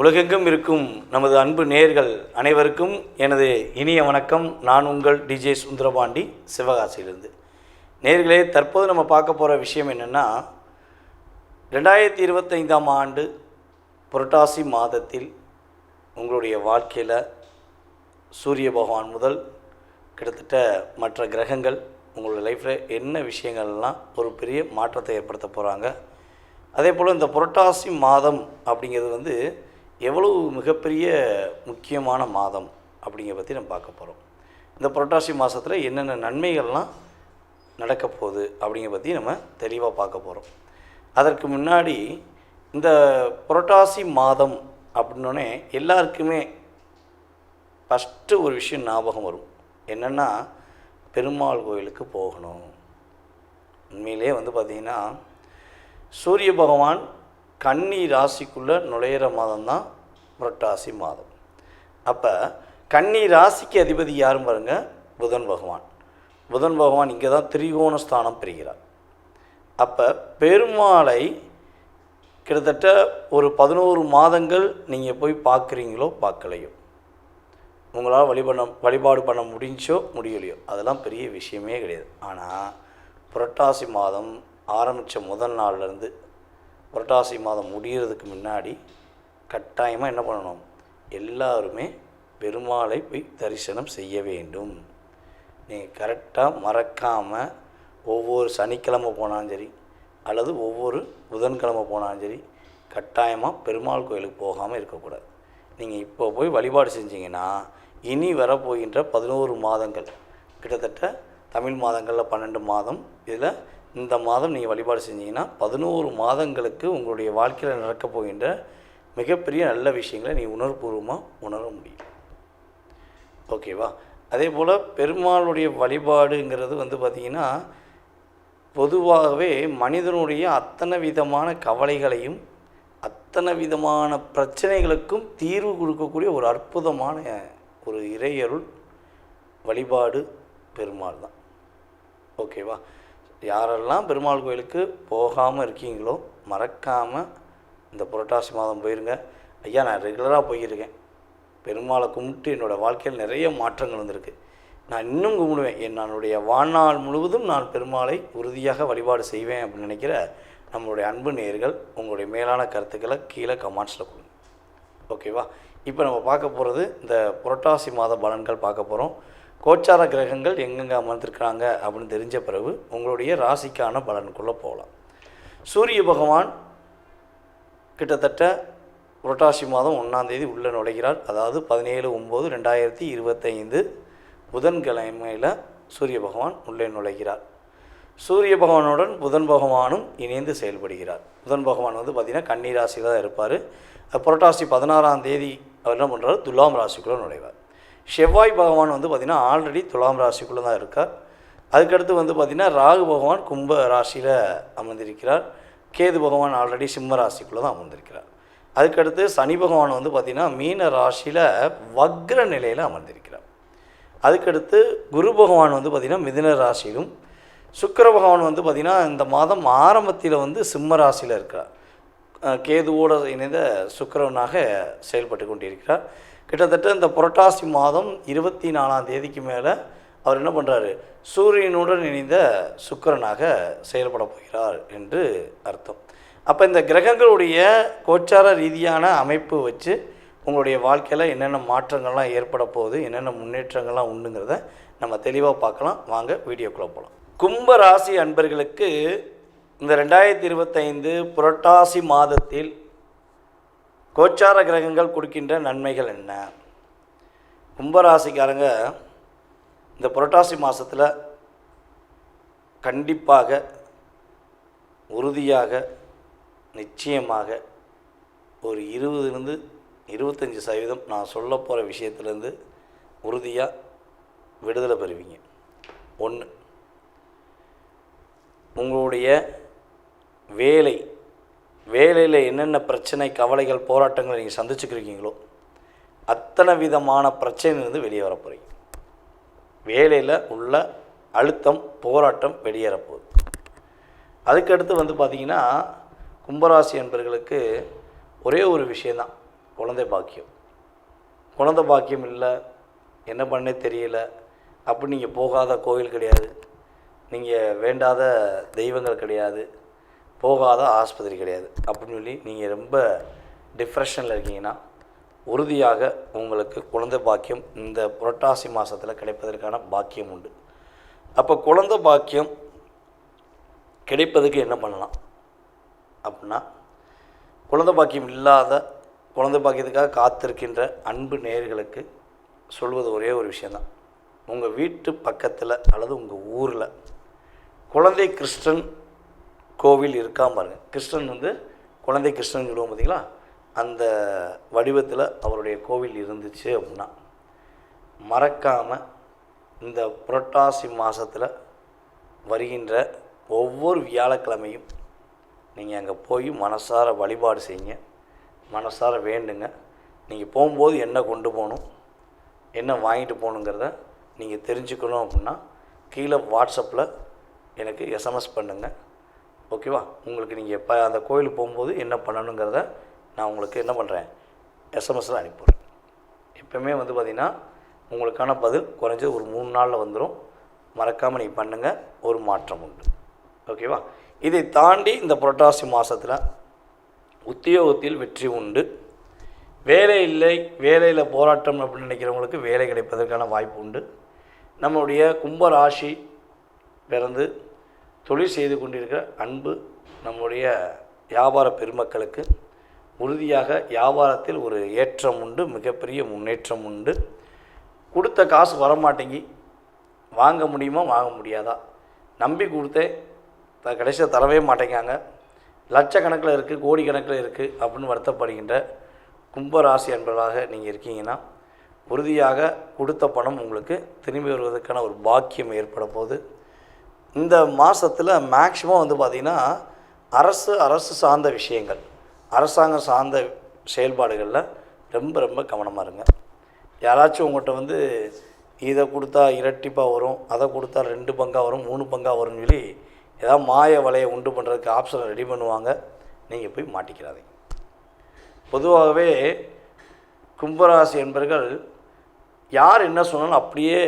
உலகெங்கும் இருக்கும் நமது அன்பு நேர்கள் அனைவருக்கும் எனது இனிய வணக்கம். நான் உங்கள் டிஜே சுந்தரபாண்டி சிவகாசியிலிருந்து. நேர்களே தற்போது நம்ம பார்க்க போகிற விஷயம் என்னென்னா ரெண்டாயிரத்தி இருபத்தைந்தாம் ஆண்டு புரட்டாசி மாதத்தில் உங்களுடைய வாழ்க்கையில் சூரிய பகவான் முதல் கிட்டத்தட்ட மற்ற கிரகங்கள் உங்களுடைய லைஃப்பில் என்ன விஷயங்கள்லாம் ஒரு பெரிய மாற்றத்தை ஏற்படுத்த போகிறாங்க அதே போல் இந்த புரட்டாசி மாதம் அப்படிங்கிறது வந்து எவ்வளவு மிகப்பெரிய முக்கியமான மாதம் அப்படிங்கிற பற்றி நம்ம பார்க்க போகிறோம் இந்த புரட்டாசி மாதத்தில் என்னென்ன நன்மைகள்லாம் நடக்க போகுது அப்படிங்கிற பற்றி நம்ம தெளிவாக பார்க்க போகிறோம் அதற்கு முன்னாடி இந்த புரட்டாசி மாதம் அப்படின்னோடனே எல்லாருக்குமே ஃபஸ்ட்டு ஒரு விஷயம் ஞாபகம் வரும். என்னென்னா பெருமாள் கோயிலுக்கு போகணும். உண்மையிலே வந்து பார்த்திங்கன்னா சூரிய பகவான் கன்னி ராசிக்குள்ளே நுழையிற மாதம் தான் புரட்டாசி மாதம். அப்போ கன்னி ராசிக்கு அதிபதி யாரும் பாருங்கள் புதன் பகவான். புதன் பகவான் இங்கே தான் திரிகோண ஸ்தானம் பெறுகிறார். அப்போ பெருமாளை கிட்டத்தட்ட ஒரு பதினோரு மாதங்கள் நீங்கள் போய் பார்க்குறீங்களோ பார்க்கலையோ. உங்களால் வழிபண்ண வழிபாடு பண்ண முடிஞ்சோ முடியலையோ. அதெல்லாம் பெரிய விஷயமே கிடையாது. ஆனால் புரட்டாசி மாதம் ஆரம்பித்த முதல் நாள்லேருந்து புரட்டாசி மாதம் முடிகிறதுக்கு முன்னாடி கட்டாயமாக என்ன பண்ணணும்? எல்லாருமே பெருமாளை போய் தரிசனம் செய்ய வேண்டும். நீங்கள் கரெக்டாக மறக்காமல் ஒவ்வொரு சனிக்கிழமை போனாலும் சரி அல்லது ஒவ்வொரு புதன்கிழமை போனாலும் சரி கட்டாயமாக பெருமாள் கோயிலுக்கு போகாமல் இருக்கக்கூடாது. நீங்கள் இப்போ போய் வழிபாடு செஞ்சீங்கன்னா இனி வரப்போகின்ற பதினோரு மாதங்கள் கிட்டத்தட்ட தமிழ் மாதங்களில் பன்னெண்டு மாதம் இதில் இந்த மாதம் நீங்கள் வழிபாடு செஞ்சீங்கன்னா பதினோரு மாதங்களுக்கு உங்களுடைய வாழ்க்கையில் நடக்கப் போகின்ற மிகப்பெரிய நல்ல விஷயங்களை நீ உணர்வுபூர்வமாக உணர முடியும். ஓகேவா? அதே போல் பெருமாளுடைய வழிபாடுங்கிறது வந்து பார்த்திங்கன்னா பொதுவாகவே மனிதனுடைய அத்தனை விதமான கவலைகளையும் அத்தனை விதமான பிரச்சனைகளுக்கும் தீர்வு கொடுக்கக்கூடிய ஒரு அற்புதமான ஒரு இறையருள் வழிபாடு பெருமாள் தான். ஓகேவா? யாரெல்லாம் பெருமாள் கோயிலுக்கு போகாமல் இருக்கீங்களோ மறக்காமல் இந்த புரட்டாசி மாதம் போயிருங்க. ஐயா நான் ரெகுலராக போயிருக்கேன். பெருமாளை கும்பிட்டு என்னோடய வாழ்க்கையில் நிறைய மாற்றங்கள் வந்திருக்கு. நான் இன்னும் கும்பிடுவேன். என் என்னுடைய வாழ்நாள் முழுவதும் நான் பெருமாளை உறுதியாக வழிபாடு செய்வேன் அப்படின்னு நினைக்கிற நம்மளுடைய அன்பு நேயர்கள் உங்களுடைய மேலான கருத்துக்களை கீழே கமெண்ட்ஸில் கொடுங்க. ஓகேவா இப்போ நம்ம பார்க்க போகிறது இந்த புரட்டாசி மாத பலன்கள் பார்க்க போகிறோம் கோச்சார கிரகங்கள் எங்கெங்கே அமர்ந்திருக்கிறாங்க அப்படின்னு தெரிஞ்ச பிறகு உங்களுடைய ராசிக்கான பலனுக்குள்ளே போகலாம். சூரிய பகவான் கிட்டத்தட்ட புரட்டாசி மாதம் ஒன்றாந்தேதி உள்ளே நுழைகிறார். அதாவது பதினேழு ஒம்பது ரெண்டாயிரத்தி இருபத்தைந்து புதன்கிழமையில் சூரிய பகவான் உள்ளே நுழைகிறார். சூரிய பகவானுடன் புதன் பகவானும் இணைந்து செயல்படுகிறார். புதன் பகவான் வந்து பார்த்திங்கன்னா கன்னி ராசியில் தான் இருப்பார். புரட்டாசி பதினாறாம் தேதி அவர் என்ன பண்ணுறாரு துலாம் ராசிக்குள்ளே நுழைவார். செவ்வாய் பகவான் வந்து பார்த்திங்கன்னா ஆல்ரெடி துலாம் ராசிக்குள்ளே தான் இருக்கார். அதுக்கடுத்து வந்து பார்த்திங்கன்னா ராகு பகவான் கும்ப ராசியில் அமர்ந்திருக்கிறார். கேது பகவான் ஆல்ரெடி சிம்ம ராசிக்குள்ளே தான் அமர்ந்திருக்கிறார். அதுக்கடுத்து சனி பகவான் வந்து பார்த்திங்கன்னா மீன ராசியில் வக்ர நிலையில் அமர்ந்திருக்கிறார். அதுக்கடுத்து குரு பகவான் வந்து பார்த்திங்கன்னா மிதுன ராசியிலும் சுக்கர பகவான் வந்து பார்த்திங்கன்னா இந்த மாதம் ஆரம்பத்தில் வந்து சிம்ம ராசியில் இருக்கிறார். கேதுவோடு இணைந்த சுக்கரவனாக செயல்பட்டு கொண்டிருக்கிறார். கிட்டத்தட்ட இந்த புரட்டாசி மாதம் இருபத்தி நாலாம் தேதிக்கு மேலே அவர் என்ன பண்ணுறாரு சூரியனுடன் இணைந்த சுக்கரனாக செயல்பட போகிறார் என்று அர்த்தம். அப்போ இந்த கிரகங்களுடைய கோச்சார ரீதியான அமைப்பு வச்சு உங்களுடைய வாழ்க்கையில் என்னென்ன மாற்றங்கள்லாம் ஏற்பட போகுது என்னென்ன முன்னேற்றங்கள்லாம் உண்டுங்கிறத நம்ம தெளிவாக பார்க்கலாம். வாங்க வீடியோக்குள்ளே போகலாம் கும்ப ராசி அன்பர்களுக்கு இந்த ரெண்டாயிரத்தி இருபத்தைந்து புரட்டாசி மாதத்தில் கோச்சார கிரகங்கள் கொடுக்கின்ற நன்மைகள் என்ன? கும்பராசிக்காரங்க இந்த புரட்டாசி மாதத்தில் கண்டிப்பாக உறுதியாக நிச்சயமாக ஒரு இருபதுலேருந்து இருபத்தஞ்சி சதவீதம் நான் சொல்ல போகிற விஷயத்துலேருந்து உறுதியாக விடுதலை பெறுவீங்க. ஒன்று உங்களுடைய வேலை வேலையில் என்னென்ன பிரச்சனை கவலைகள் போராட்டங்கள் நீங்கள் சந்திச்சுக்கிருக்கீங்களோ அத்தனை விதமான பிரச்சனையிலிருந்து வெளியே வர போகிறீங்க வேலையில் உள்ள அழுத்தம் போராட்டம் வெளியேறப்போகுது. அதுக்கடுத்து வந்து பார்த்திங்கன்னா கும்பராசி என்பர்களுக்கு ஒரே ஒரு விஷயந்தான் குழந்தை பாக்கியம். குழந்தை பாக்கியம் இல்லை என்ன பண்ணே தெரியல அப்படி நீங்கள் போகாத கோயில் கிடையாது நீங்கள் வேண்டாத தெய்வங்கள் கிடையாது போகாத ஆஸ்பத்திரி கிடையாது. அப்படின்னு சொல்லி நீங்கள் ரொம்ப டிப்ரெஷனில் இருக்கீங்கன்னா உறுதியாக உங்களுக்கு குழந்தை பாக்கியம் இந்த புரட்டாசி மாதத்தில் கிடைப்பதற்கான பாக்கியம் உண்டு. அப்போ குழந்தை பாக்கியம் கிடைப்பதுக்கு என்ன பண்ணலாம்? அப்படின்னா குழந்தை பாக்கியம் இல்லாத குழந்தை பாக்கியத்துக்காக காத்திருக்கின்ற அன்பு நேர்களுக்கு சொல்வது ஒரே ஒரு விஷயந்தான் உங்கள் வீட்டு பக்கத்தில் அல்லது உங்கள் ஊரில் குழந்தை கிறிஸ்டன் கோவில் இருக்கா பாருங்கள் கிருஷ்ணன் வந்து குழந்தை கிருஷ்ணன் சொல்லுவோம் பார்த்தீங்களா அந்த வடிவத்தில் அவருடைய கோவில் இருந்துச்சு அப்படின்னா. மறக்காமல் இந்த புரட்டாசி மாதத்தில் வருகின்ற ஒவ்வொரு வியாழக்கிழமையும் நீங்கள் அங்கே போய் மனசார வழிபாடு செய்யுங்க. மனசார வேண்டுங்க. நீங்கள் போகும்போது என்ன கொண்டு போகணும் என்ன வாங்கிட்டு போகணுங்கிறத நீங்கள் தெரிஞ்சுக்கணும் அப்படின்னா கீழே வாட்ஸ்அப்பில் எனக்கு எஸ்எம்எஸ் பண்ணுங்கள் ஓகேவா? உங்களுக்கு நீங்கள் இப்போ அந்த கோயிலுக்கு போகும்போது என்ன பண்ணணுங்கிறத நான் உங்களுக்கு என்ன பண்ணுறேன் எஸ்எம்எஸில் அனுப்பிடுறேன் எப்போவுமே வந்து பார்த்திங்கன்னா உங்களுக்கான பதில் குறைஞ்சது ஒரு மூணு நாளில் வந்துடும் மறக்காமல் நீங்கள் பண்ணுங்கள் ஒரு மாற்றம் உண்டு. ஓகேவா? இதை தாண்டி இந்த புரட்டாசி மாதத்தில் உத்தியோகத்தில் வெற்றி உண்டு. வேலை இல்லை வேலையில் போராட்டம் அப்படின்னு நினைக்கிறவங்களுக்கு வேலை கிடைப்பதற்கான வாய்ப்பு உண்டு. நம்மளுடைய கும்பராசி பிறந்து தொழில் செய்து கொண்டிருக்கிற அன்பு நம்முடைய வியாபார பெருமக்களுக்கு உறுதியாக வியாபாரத்தில் ஒரு ஏற்றம் உண்டு மிகப்பெரிய முன்னேற்றம் உண்டு. கொடுத்த காசு வரமாட்டேங்கி வாங்க முடியுமா வாங்க முடியாதா? நம்பி கொடுத்தேன் த கடைசியாக தரவே மாட்டேங்காங்க. லட்சக்கணக்கில் இருக்குது கோடிக்கணக்கில் இருக்குது அப்படின்னு வருத்தப்படுகின்ற கும்பராசி அன்பர்களாக நீங்கள் இருக்கீங்கன்னா உறுதியாக கொடுத்த பணம் உங்களுக்கு திரும்பி வருவதற்கான ஒரு பாக்கியம் ஏற்பட போகுது இந்த மாதத்தில் மேக்சிமம் வந்து பார்த்திங்கன்னா அரசு அரசு சார்ந்த விஷயங்கள் அரசாங்கம் சார்ந்த செயல்பாடுகளில் ரொம்ப ரொம்ப கவனமாக இருங்க. யாராச்சும் உங்கள்கிட்ட வந்து இதை கொடுத்தா இரட்டிப்பாக வரும் அதை கொடுத்தா ரெண்டு பங்காக வரும் மூணு பங்காக வரும்னு சொல்லி ஏதாவது மாய வலையை உண்டு பண்ணுறதுக்கு ஆப்ஷனை ரெடி பண்ணுவாங்க நீங்கள் போய் மாட்டிக்கிறாதீங்க. பொதுவாகவே கும்பராசி என்பர்கள் யார் என்ன சொன்னாலும் அப்படியே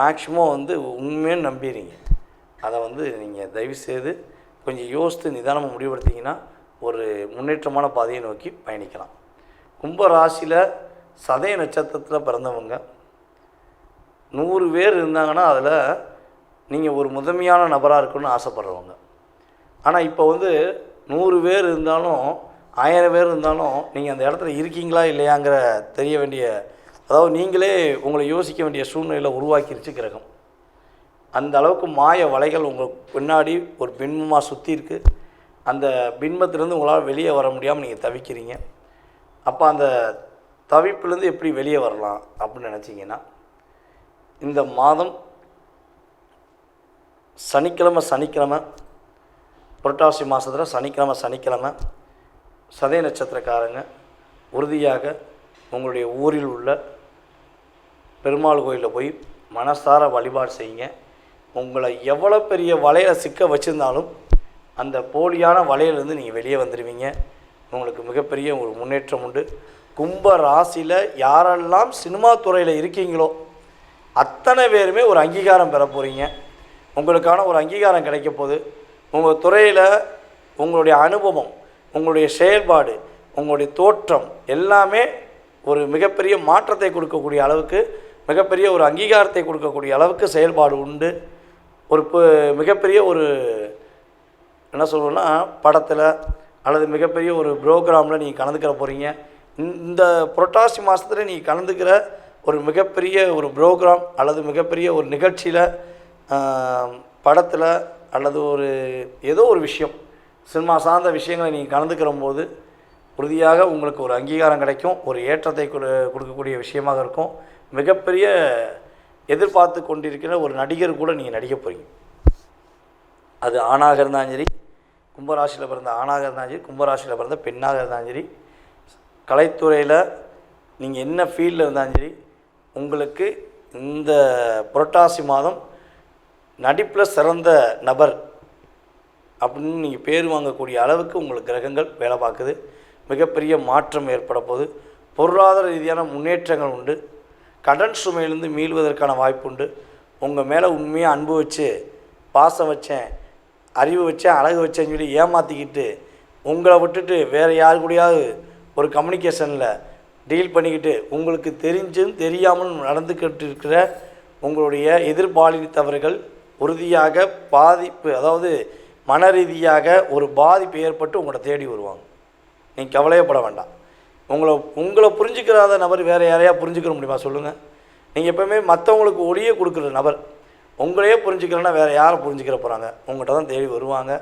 மேக்சிமம் வந்து உண்மையாக நம்பிடுறீங்க அதை வந்து நீங்கள் தயவுசெய்து கொஞ்சம் யோசித்து நிதானமாக முடிவெடுத்தீங்கன்னா ஒரு முன்னேற்றமான பாதையை நோக்கி பயணிக்கலாம். கும்ப ராசியில் சதய நட்சத்திரத்தில் பிறந்தவங்க நூறு பேர் இருந்தாங்கன்னா அதில் நீங்கள் ஒரு முதன்மையான நபராக இருக்கணும்னு ஆசைப்பட்றவங்க. ஆனால் இப்போ வந்து நூறு பேர் இருந்தாலும் ஆயிரம் பேர் இருந்தாலும் நீங்கள் அந்த இடத்துல இருக்கீங்களா இல்லையாங்கிற தெரிய வேண்டிய அதாவது நீங்களே உங்களை யோசிக்க வேண்டிய சூழ்நிலையில் உருவாக்கிருச்சு கிரகம். அந்த அளவுக்கு மாய வலைகள் உங்கள் பின்னாடி ஒரு பின்பமாக சுற்றி இருக்குது அந்த பின்பத்திலேருந்து உங்களால் வெளியே வர முடியாமல் நீங்கள் தவிக்கிறீங்க. அப்போ அந்த தவிப்புலேருந்து எப்படி வெளியே வரலாம் அப்படின்னு நினச்சிங்கன்னா இந்த மாதம் சனிக்கிழமை சனிக்கிழமை புரட்டாசி மாதத்தில் சனிக்கிழமை சனிக்கிழமை சதய நட்சத்திரக்காரங்க உறுதியாக உங்களுடைய ஊரில் உள்ள பெருமாள் கோயிலில் போய் மனசார வழிபாடு செய்யுங்க. உங்களை எவ்வளோ பெரிய வலையில் சிக்க வச்சுருந்தாலும் அந்த போலியான வலையிலேருந்து நீங்கள் வெளியே வந்துடுவீங்க உங்களுக்கு மிகப்பெரிய ஒரு முன்னேற்றம் உண்டு. கும்ப ராசியில் யாரெல்லாம் சினிமா துறையில் இருக்கீங்களோ அத்தனை பேருமே ஒரு அங்கீகாரம் பெற போகிறீங்க உங்களுக்கான ஒரு அங்கீகாரம் கிடைக்க போகுது. உங்கள் துறையில் உங்களுடைய அனுபவம் உங்களுடைய செயல்பாடு உங்களுடைய தோற்றம் எல்லாமே ஒரு மிகப்பெரிய மாற்றத்தை கொடுக்கக்கூடிய அளவுக்கு மிகப்பெரிய ஒரு அங்கீகாரத்தை கொடுக்கக்கூடிய அளவுக்கு செயல்பாடு உண்டு. ஒரு மிகப்பெரிய ஒரு என்ன சொல்லுவோன்னா படத்தில் அல்லது மிகப்பெரிய ஒரு ப்ரோக்ராமில் நீங்கள் கலந்துக்கிற போகிறீங்க இந்த புரட்டாசி மாதத்தில் நீங்கள் கலந்துக்கிற ஒரு மிகப்பெரிய ஒரு ப்ரோக்ராம் அல்லது மிகப்பெரிய ஒரு நிகழ்ச்சியில் படத்தில் அல்லது ஒரு ஏதோ ஒரு விஷயம் சினிமா சார்ந்த விஷயங்களை நீங்கள் கலந்துக்கிற போது உறுதியாக உங்களுக்கு ஒரு அங்கீகாரம் கிடைக்கும். ஒரு ஏற்றத்தை கொடு கொடுக்கக்கூடிய விஷயமாக இருக்கும். மிகப்பெரிய எதிர்பார்த்து கொண்டிருக்கிற ஒரு நடிகர் கூட நீங்கள் நடிக்க போகிறீங்க அது ஆணாக இருந்தாலும் சரி கும்பராசியில் பிறந்த ஆணாக இருந்தாலும் சரி கும்பராசியில் பிறந்த பெண்ணாக இருந்தாலும் சரி கலைத்துறையில் நீங்கள் என்ன ஃபீல்டில் இருந்தாலும் சரி உங்களுக்கு இந்த புரட்டாசி மாதம் நடிப்பில் சிறந்த நபர் அப்படின்னு நீங்கள் பேர் வாங்கக்கூடிய அளவுக்கு உங்களுக்கு கிரகங்கள் வேலை பார்க்குது. மிகப்பெரிய மாற்றம் ஏற்பட போகுது. பொருளாதார ரீதியான முன்னேற்றங்கள் உண்டு. கடன் சுமையிலிருந்து மீள்வதற்கான வாய்ப்பு உண்டு உங்கள் மேலே உண்மையாக அன்பு வச்சு பாசம் வச்சேன் அறிவு வச்சேன் அழகு வச்சேன்னு சொல்லி ஏமாற்றிக்கிட்டு உங்களை விட்டுட்டு வேறு யாரு கூடயாவது ஒரு கம்யூனிகேஷனில் டீல் பண்ணிக்கிட்டு உங்களுக்கு தெரிஞ்சும் தெரியாமல் நடந்துக்கிட்டு இருக்கிற உங்களுடைய எதிர்பாலித்தவர்கள் உறுதியாக பாதிப்பு அதாவது மன ரீதியாக ஒரு பாதிப்பு ஏற்பட்டு உங்களை தேடி வருவாங்க. நீங்கள் கவலையப்பட வேண்டாம். உங்களை உங்களை புரிஞ்சுக்கிறாத நபர் வேறு யாரையா புரிஞ்சுக்கிற முடியுமா? சொல்லுங்கள் நீங்கள் எப்போவுமே மற்றவங்களுக்கு ஒளியே கொடுக்குற நபர். உங்களையே புரிஞ்சுக்கிறேன்னா வேறு யாரை புரிஞ்சுக்கிற போகிறாங்க உங்கள்கிட்ட தான் தேடி வருவாங்க.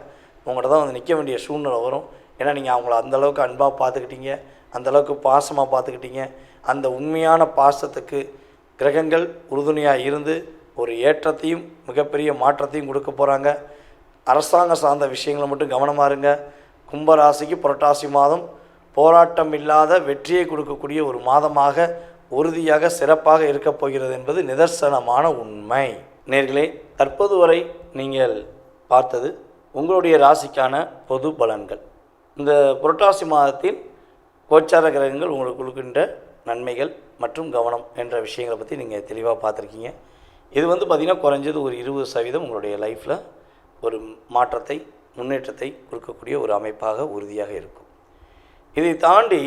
உங்கள்கிட்ட தான் வந்து நிற்க வேண்டிய சூழ்நிலை வரும். ஏன்னா நீங்கள் அவங்கள அந்தளவுக்கு அன்பாக பார்த்துக்கிட்டீங்க. அந்தளவுக்கு பாசமாக பார்த்துக்கிட்டீங்க. அந்த உண்மையான பாசத்துக்கு கிரகங்கள் உறுதுணையாக இருந்து ஒரு ஏற்றத்தையும் மிகப்பெரிய மாற்றத்தையும் கொடுக்க போகிறாங்க அரசாங்கம் சார்ந்த விஷயங்களை மட்டும் கவனமாக இருங்க. கும்பராசிக்கு புரட்டாசி மாதம் போராட்டம் இல்லாத வெற்றியை கொடுக்கக்கூடிய ஒரு மாதமாக உறுதியாக சிறப்பாக இருக்கப் போகிறது என்பது நிதர்சனமான உண்மை. நேர்களே தற்போது வரை நீங்கள் பார்த்தது உங்களுடைய ராசிக்கான பொது பலன்கள். இந்த புரட்டாசி மாதத்தில் கோச்சார கிரகங்கள் உங்களுக்கு கொடுக்கின்ற நன்மைகள் மற்றும் கவனம் என்ற விஷயங்களை பற்றி நீங்கள் தெளிவாக பார்த்துருக்கீங்க. இது வந்து பார்த்திங்கன்னா குறைஞ்சது ஒரு இருபது சதவீதம் உங்களுடைய லைஃப்பில் ஒரு மாற்றத்தை முன்னேற்றத்தை கொடுக்கக்கூடிய ஒரு அமைப்பாக உறுதியாக இருக்கும். இதை தாண்டி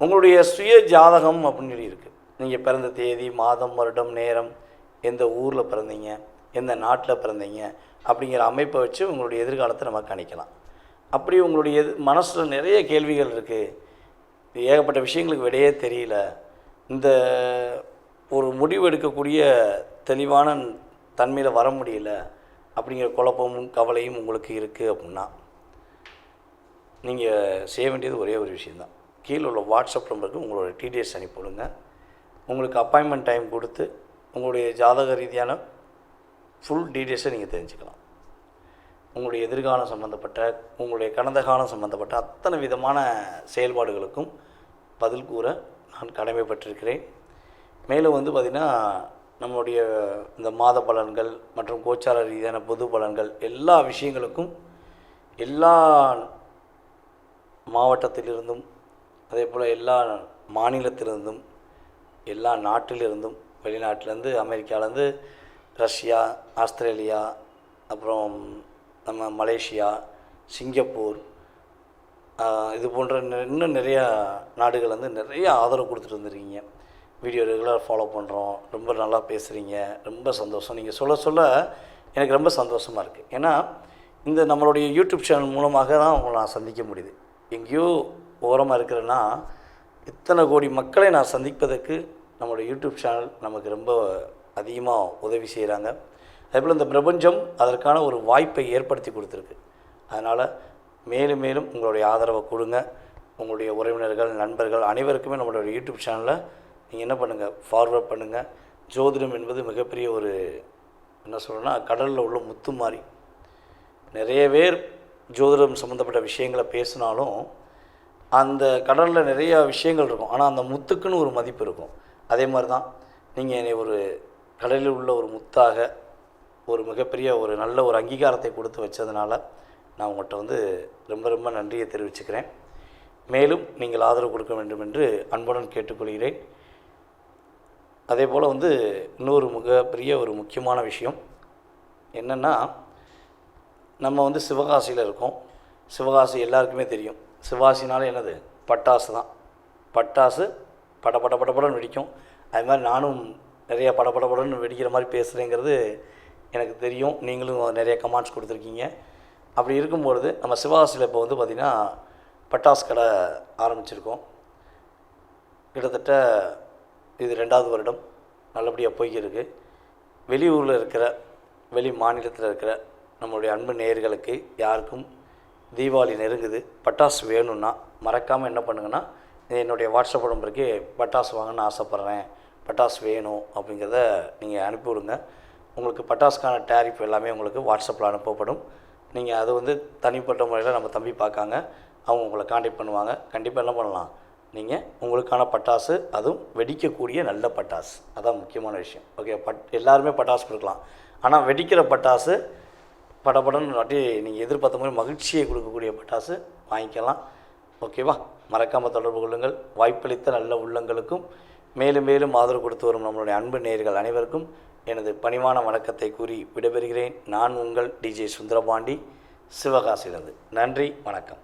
உங்களுடைய சுய ஜாதகம் அப்படின்னு சொல்லி இருக்குது நீங்கள் பிறந்த தேதி மாதம் வருடம் நேரம் எந்த ஊரில் பிறந்தீங்க எந்த நாட்டில் பிறந்தீங்க அப்படிங்கிற அமைப்பை வச்சு உங்களுடைய எதிர்காலத்தை நம்ம கணிக்கலாம். அப்படி உங்களுடைய மனசில் நிறைய கேள்விகள் இருக்குது ஏகப்பட்ட விஷயங்களுக்கு விடையே தெரியல. இந்த ஒரு முடிவு எடுக்கக்கூடிய தெளிவான தன்மையில் வர முடியல. அப்படிங்கிற குழப்பமும் கவலையும் உங்களுக்கு இருக்குது அப்படின்னா நீங்கள் செய்ய வேண்டியது ஒரே ஒரு விஷயந்தான். கீழே உள்ள வாட்ஸ்அப் நம்பருக்கு உங்களோட டீட்டெயில்ஸ் அனுப்பிவிடுங்க. உங்களுக்கு அப்பாயின்மெண்ட் டைம் கொடுத்து உங்களுடைய ஜாதக ரீதியான ஃபுல் டீட்டெயில்ஸை நீங்கள் தெரிஞ்சுக்கலாம். உங்களுடைய எதிர்காலம் சம்மந்தப்பட்ட உங்களுடைய கடந்த காலம் சம்மந்தப்பட்ட அத்தனை விதமான செயல்பாடுகளுக்கும் பதில் கூற நான் கடமைப்பட்டிருக்கிறேன். மேலும் வந்து பார்த்திங்கன்னா நம்மளுடைய இந்த மாத பலன்கள் மற்றும் கோச்சார ரீதியான பொது பலன்கள் எல்லா விஷயங்களுக்கும் எல்லா மாவட்டத்திலிருந்தும் அதே போல் எல்லா மாநிலத்திலிருந்தும் எல்லா நாட்டிலிருந்தும் வெளிநாட்டிலேருந்து அமெரிக்காவிலேருந்து ரஷ்யா ஆஸ்திரேலியா அப்புறம் நம்ம மலேசியா சிங்கப்பூர் இது போன்ற இன்னும் நிறையா நாடுகள் வந்து நிறைய ஆதரவு கொடுத்துட்டு வந்துருக்கீங்க. வீடியோ ரெகுலராக ஃபாலோ பண்ணுறோம் ரொம்ப நல்லா பேசுகிறீங்க ரொம்ப சந்தோஷம். நீங்கள் சொல்ல சொல்ல எனக்கு ரொம்ப சந்தோஷமாக இருக்குது ஏன்னா இந்த நம்மளுடைய யூடியூப் சேனல் மூலமாக தான் உங்களை நான் சந்திக்க முடியுது. எங்கேயோ ஓரமாக இருக்கிறேன்னா இத்தனை கோடி மக்களை நான் சந்திப்பதற்கு நம்மளுடைய யூடியூப் சேனல் நமக்கு ரொம்ப அதிகமாக உதவி செய்கிறாங்க அதேபோல் இந்த பிரபஞ்சம் அதற்கான ஒரு வாய்ப்பை ஏற்படுத்தி கொடுத்துருக்கு. அதனால் மேலும் மேலும் உங்களுடைய ஆதரவை கொடுங்க. உங்களுடைய உறவினர்கள் நண்பர்கள் அனைவருக்குமே நம்மளுடைய யூடியூப் சேனலில் நீங்கள் என்ன பண்ணுங்கள் ஃபார்வர்ட் பண்ணுங்கள் ஜோதிடம் என்பது மிகப்பெரிய ஒரு என்ன சொல்லணும்னா கடலில் உள்ள முத்து மாதிரி நிறைய பேர் ஜோதிடம் சம்மந்தப்பட்ட விஷயங்களை பேசினாலும் அந்த கடலில் நிறையா விஷயங்கள் இருக்கும். ஆனால் அந்த முத்துக்குன்னு ஒரு மதிப்பு இருக்கும். அதே மாதிரி தான் நீங்கள் என்னை ஒரு கடலில் உள்ள ஒரு முத்தாக ஒரு மிகப்பெரிய ஒரு நல்ல ஒரு அங்கீகாரத்தை கொடுத்து வச்சதுனால நான் உங்கள்கிட்ட வந்து ரொம்ப ரொம்ப நன்றியை தெரிவிச்சுக்கிறேன். மேலும் நீங்கள் ஆதரவு கொடுக்க வேண்டும் என்று அன்புடன் கேட்டுக்கொள்கிறேன். அதே போல் வந்து இன்னொரு மிகப்பெரிய ஒரு முக்கியமான விஷயம் என்னென்னா நம்ம வந்து சிவகாசியில் இருக்கோம். சிவகாசி எல்லாருக்குமே தெரியும். சிவகாசினாலே என்னது? பட்டாசு தான். பட்டாசு பட பட படபடன்னு வெடிக்கும். அது மாதிரி நானும் நிறைய பட வெடிக்கிற மாதிரி பேசுகிறேங்கிறது எனக்கு தெரியும். நீங்களும் நிறைய கமெண்ட்ஸ் கொடுத்துருக்கீங்க. அப்படி இருக்கும்பொழுது நம்ம சிவகாசியில் இப்போ வந்து பார்த்திங்கன்னா பட்டாசு கடை ஆரம்பிச்சிருக்கோம். கிட்டத்தட்ட இது ரெண்டாவது வருடம் நல்லபடியாக போய்க்கிருக்கு. வெளியூரில் இருக்கிற வெளி மாநிலத்தில் இருக்கிற நம்மளுடைய அன்பு நேயர்களுக்கு யாருக்கும் தீபாவளி நெருங்குது பட்டாசு வேணும்னா மறக்காமல் என்ன பண்ணுங்கன்னா என்னுடைய வாட்ஸ்அப் நம்பருக்கு பட்டாசு வாங்கணும்னு ஆசைப்பட்றேன். பட்டாசு வேணும் அப்படிங்கிறத நீங்கள் அனுப்பி விடுங்க உங்களுக்கு பட்டாசுக்கான டேரிஃப் எல்லாமே உங்களுக்கு வாட்ஸ்அப்பில் அனுப்பப்படும். நீங்கள் அது வந்து தனிப்பட்ட முறையில் நம்ம தம்பி பார்க்காங்க. அவங்க உங்களை காண்டாக்ட் பண்ணுவாங்க. கண்டிப்பாக என்ன பண்ணலாம்? நீங்கள் உங்களுக்கான பட்டாசு அதுவும் வெடிக்கக்கூடிய நல்ல பட்டாசு. அதான் முக்கியமான விஷயம். ஓகே பட் எல்லாருமே பட்டாசு கொடுக்கலாம். ஆனால் வெடிக்கிற பட்டாசு படப்படன்னு அப்படியே நீங்கள் எதிர்பார்த்த மாதிரி மகிழ்ச்சியை கொடுக்கக்கூடிய பட்டாசு வாங்கிக்கலாம். ஓகேவா? மறக்காமல் தொடர்பு கொள்ளுங்கள். வாய்ப்பளித்த நல்ல உள்ளங்களுக்கும் மேலும் மேலும் ஆதரவு கொடுத்து வரும் நம்மளுடைய அன்பு நேயர்கள் அனைவருக்கும் எனது பணிவான வணக்கத்தை கூறி விடைபெறுகிறேன். நான் உங்கள் டிஜே சுந்தரபாண்டி. சிவகாசிலிருந்து நன்றி வணக்கம்.